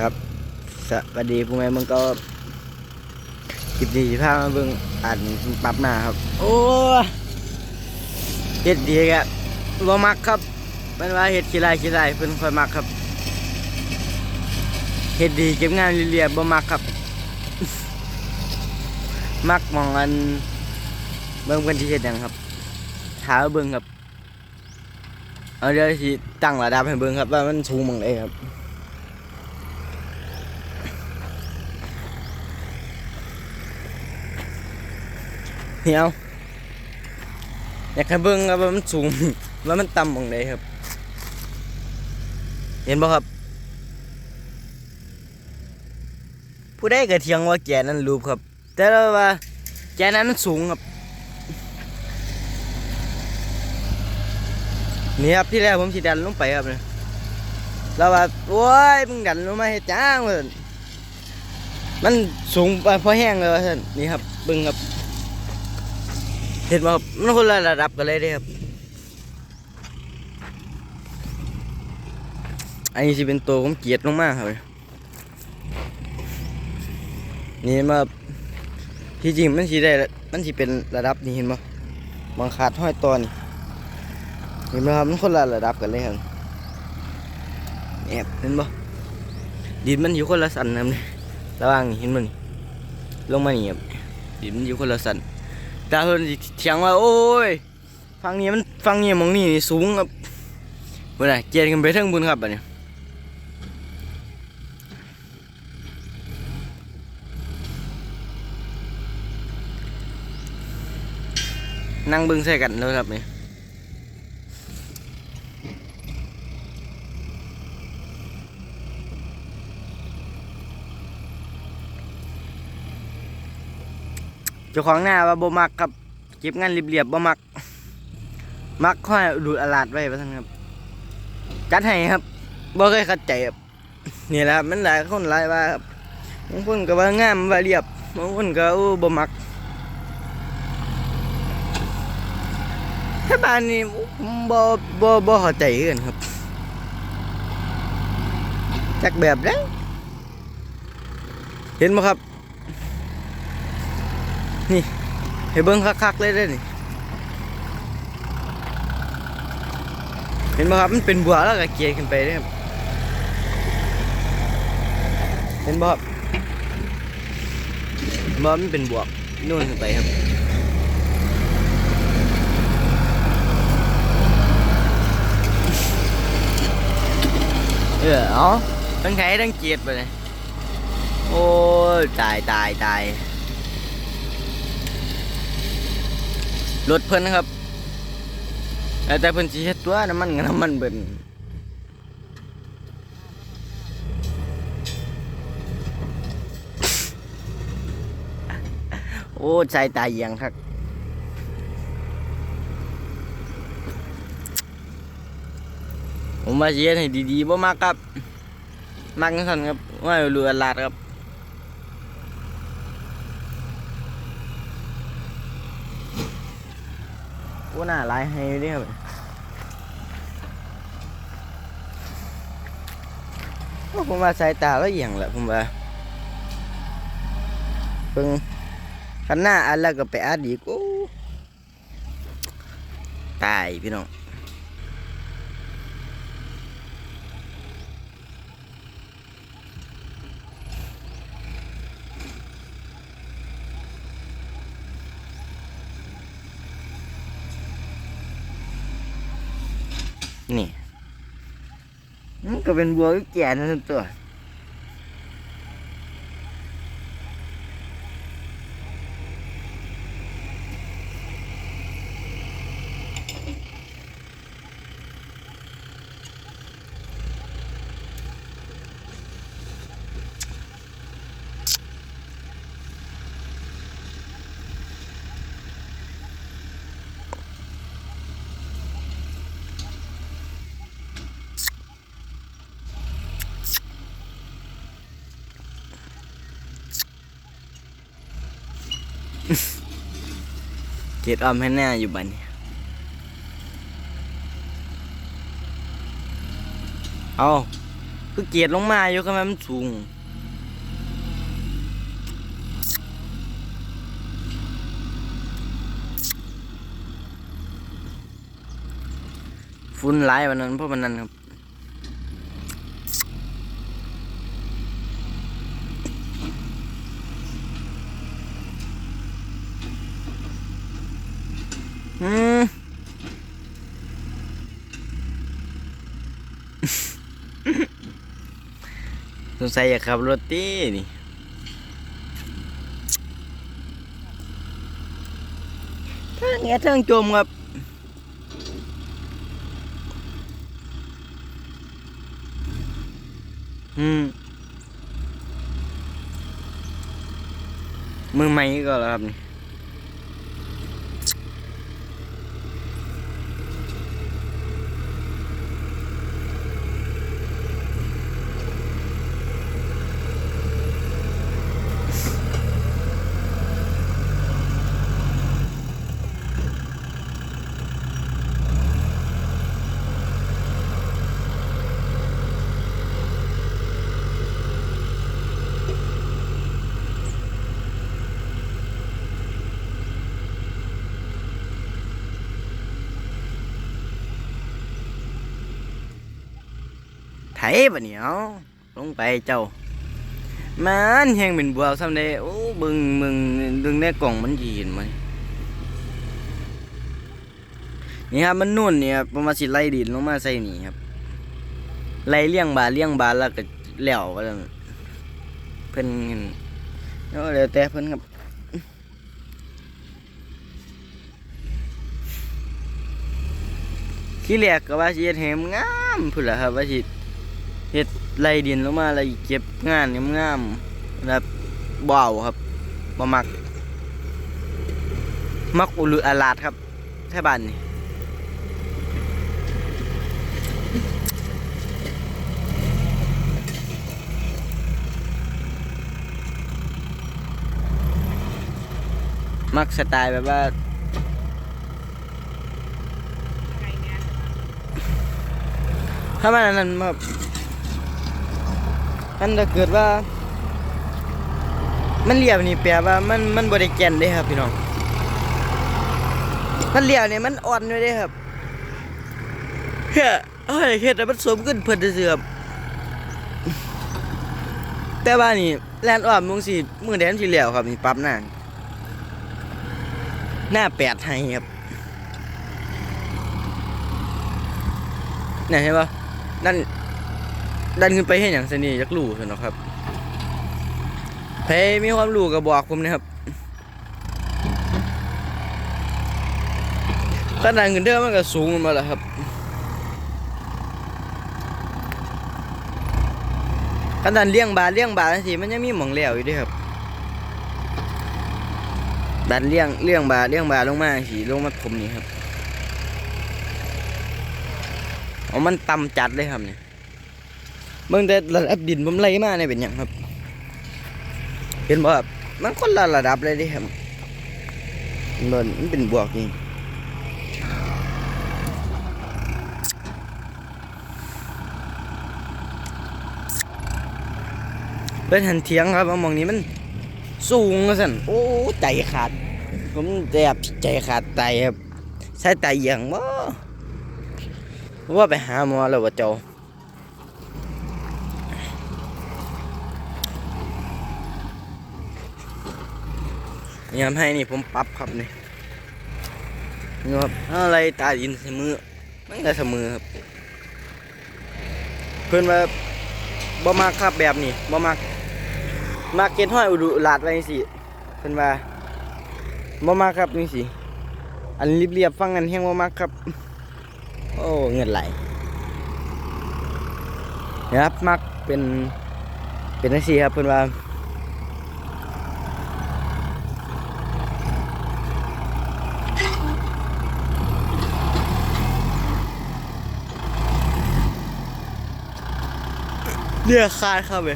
ครับ สวัสดีพวกแม่มึงก็คลิปดีพามาเบิ่งอ่านปรับหน้าครับ โอ้เฮ็ดดีครับบ่มักครับมันว่าเฮ็ดขี้ไรขี้ไรเพิ่นค่อยมักครับเฮ็ดดีเก็บงานเรียบบ่มักครับ มักมองอันเบิ่งเพิ่นสิเฮ็ดยังครับถาเบิ่งครับเอาเดี๋ยวสิตั้งระดับให้เบิ่งครับว่ามันสูงม่องใดครับ เหี่ยวอยากให้เบิ่งว่ามันสูงว่ามันต่ำตรงใดครับ เห็นบ่ครับ ผู้ใดก็เถียงว่าแกนั้นรูปครับ แต่ว่าแกนั้นมันสูงครับนี่ครับที่แรกผมสิดันลงไปครับเนี่ยแล้วว่าโอ้ยมึงดันลงมาให้จ้างเว้ยมันสูงไปพอแห้งเลยว่าท่านนี่ครับเบิ่งครับ เห็นไหมครับมันคนละระดับกันเลยเด้ครับ อันนี้สิเป็นตัวผมเกลียดลงมากครับ นี่มาที่จริงมันสิได้ มันสิเป็นระดับนี้เห็นไหมบางขาดห้อยตอนเห็นไหมครับมันคนละระดับกันเลยครับแอบเห็นบ่ดินมันอยู่คนละสันนะครันระว่างเห็นมันลงมานี่ครับดินมันอยู่คนละสัน ตาเพิ่นเถียงว่าโอ้ยฟังนี้มันฟังนี้มองนี่นี่สูงครับบุญนะเกียนกันไปเทิงบุญครับบัดนี้นั่งเบิ่งใส่กันแล้วครับเนี่ย เจ้าของหน้าว่าบ่มักครับเก็บงานเรียบๆบ่มัก มักค่อยดูดอลาดไว้ว่าซั่นครับ จัดให้ครับบ่เคยเข้าใจครับนี่แหละมันหลายคนหลายว่าครับบางคนก็ว่างามว่าเรียบบางคนก็โอ้บ่มักถ้าบ้านนี้ผมบ่บ่บ่เข้าใจกันครับจักแบบเด้เห็นบ่ครับ นี่ให้เบิ่งคักๆเลยเด้อนี่ เห็นไหมครับ มันเป็นบัวแล้วก็เกียร์ขึ้นไปเลยครับ เห็นบ่ครับบ่มันเป็นบวกนู่นขึ้นไปครับเออเอาทั้งไข่ทั้งเกียร์ไปเลยโอ้ยตายตายตาย รถเพิ่นนะครับ แต่เพิ่นสิเฮ็ดตัวน้ำมันกับน้ำมันเบิ่นโอ้ใจตายเอียงครับผมมาสิเฮ็ดให้ดีๆบ่มากครับมักจังซั่นครับว่าเรือลาดครับโอ้ห น้าลายให้เด้ครับผมว่าสายตาแล้วเอียงแหละผมว่าเพิ่งขันหน้าอันแล้วก็ไปอัดอีกโอ้ตายพี่น้อง นี่มันก็เป็นบัวแก่นั่นตัว เกตออมให้แน่อยู่บัดนี้เอาคือเกียดลงมาอยู่ก็มันสูง ฟุ้นร้ายวันนั้นเพราะวันนั้นครับ อืม ส งสัยอยากขับรถตีนี่ทางเนี้ยทางจมครับอืมมือใหม่ก็แล้วครับนี่ บะเนี่ยลงไปเจ้ามันแหงเป็นบัวซ้ำได้โอ้บึงมึงดึงในกล่องมันยีนมันนี่ครับมันนุ่นเนี่ยประมาณสิไล่ดินลงมาใส่นี่ครับไล่เลี้ยงบาเลี้ยงบาแล้วก็แล้วก็แล้วเพิ่นเอาเดี๋ยวแต่เพิ่นครับที่แรกก็ว่าสิเฮ็ดให้มันงามพุ่นล่ะครับว่าสิ เฮ็ดไล่ดินลงมาไล่เก็บงานงามๆแบบบ่าวครับบ่มัก มักอุลุอาลาดครับแท่บ้านนี่มักสไตล์แบบว่าถ้ามันอันนั้นแบบ มันถ้าเกิดว่า มันเรียบนี่แปลว่ามันมันบริแกนเด้ครับพี่น้อง มันเรียบนี่มันอ่อนอยู่เด้ครับเฮ้ยเฮ้ยเฮ็ดให้มันสมขึ้นเพิ่นซื่อๆครับแต่ว่านี่แลนด์ออมมึงสิมือแดนสิแล้วครับนี่ปรับหน้าหน้าแปดให้ครับนี่เห็นปะนั่น ดันขึ้นไปเห็นอย่างสนียักรู้สินะครับเพมีความรู้ก็บอกผมนะครับขนาดเงินเดือนมันก็สูงมาแล้วครับขนาดเลี้ยงบาทเลี้ยงบาทสิมันยังมีหมองเหลวอยู่ด้วยครับ ดันเลี้ยงเลี้ยงบาทเลี้ยงบาทลงมาสีลงมาผมนี่ครับเอมันต่ำจัดเลยครับเนี่ย เบิ่งแต่ระดับดินผมไล่มาเนี่ยเป็นหยังครับ เห็นบ่ครับมันคนละระดับเลยดิครับมันมันเป็นบวกนี่เป็นหันเทียงครับมองนี้มันสูงสั่นโอ้ใจขาด ผมแทบใจขาดไตครับใช้ไตอย่างบ่ว่าไปหาหมอแล้วว่าเจ้า ยามให้นี่ผมปรับครับนี่นี่ครับอะไรตาดินเสมอมันก็เสมอครับ เพื่อนว่าบ่มักครับแบบนี้บ่มักมักเก็ดห้อยอุดุลาดไว้สิเพื่อนว่าบ่มักครับนี่สิอันเรียบๆฟังกันแห้งบ่มักครับ โอ้เงินไหลนะครับมักเป็นเป็นจังซี่ครับเพื่อนว่า เรียคาดเข้าไป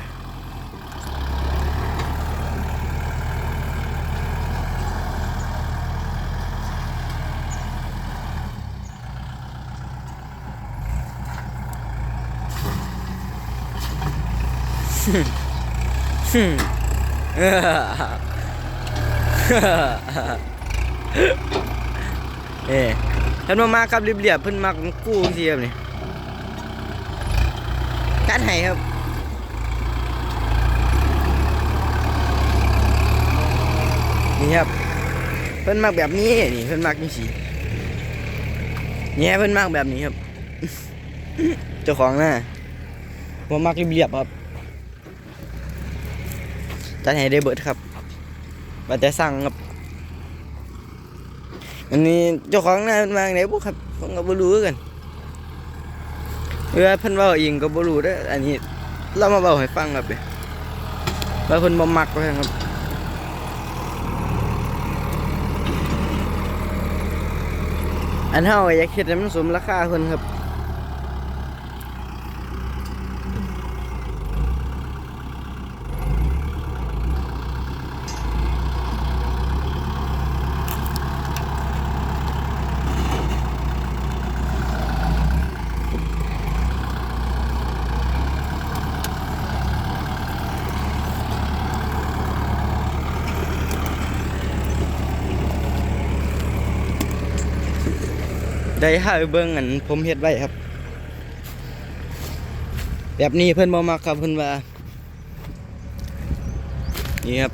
เออเอ้เพิ่นมามาครับเรียบๆเพิ่นมักกู้จังซี่ครับนี่การให้ครับ นี่ครับ เพิ่นมักแบบนี้นี่เพิ่นมักจังซี่เนี่ยเพิ่นมักแบบนี้ครับ เจ้าของน่ะบ่มักเรียบๆครับจัดให้ได้เบิดครับว่าแต่สั่งครับอันนี้เจ้าของน่ะเพิ่นมาไหนบ่ครับผมก็บ่รู้กันเวลาเพิ่นเว้าเองก็บ่รู้เด้ออันนี้ เรามาเว้าให้ฟังครับเด้ว่าเพิ่นบ่มักว่าซั่นครับ อันเฮาอยากเฮ็ดให้มันสมราคาเพิ่นครับ ได้ห้าเบิ่งอันผมเฮ็ดไว้ครับ แบบนี้เพิ่อนบ่มักครับเพิ่อนว่า นี่ครับ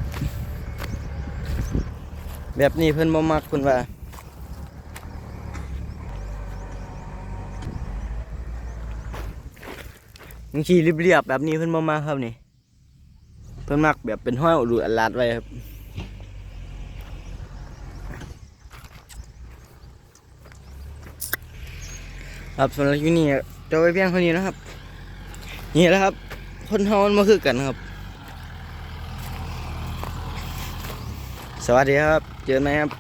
แบบนี้เพิ่อนบ่มักเพิ่นว่าบางทีเรียบๆแบบนี้เพิ่อนบ่มักครับนี่ เพิ่อนมักแบบเป็นห้อยอุดอัลาดไว้ครับ ครับสำหรับคลิปนี้จะไปเพียงเท่านี้นะครับ นี่แหละครับ คนเฮามันมาคือกันครับ สวัสดีครับ เจอกันไหมครับ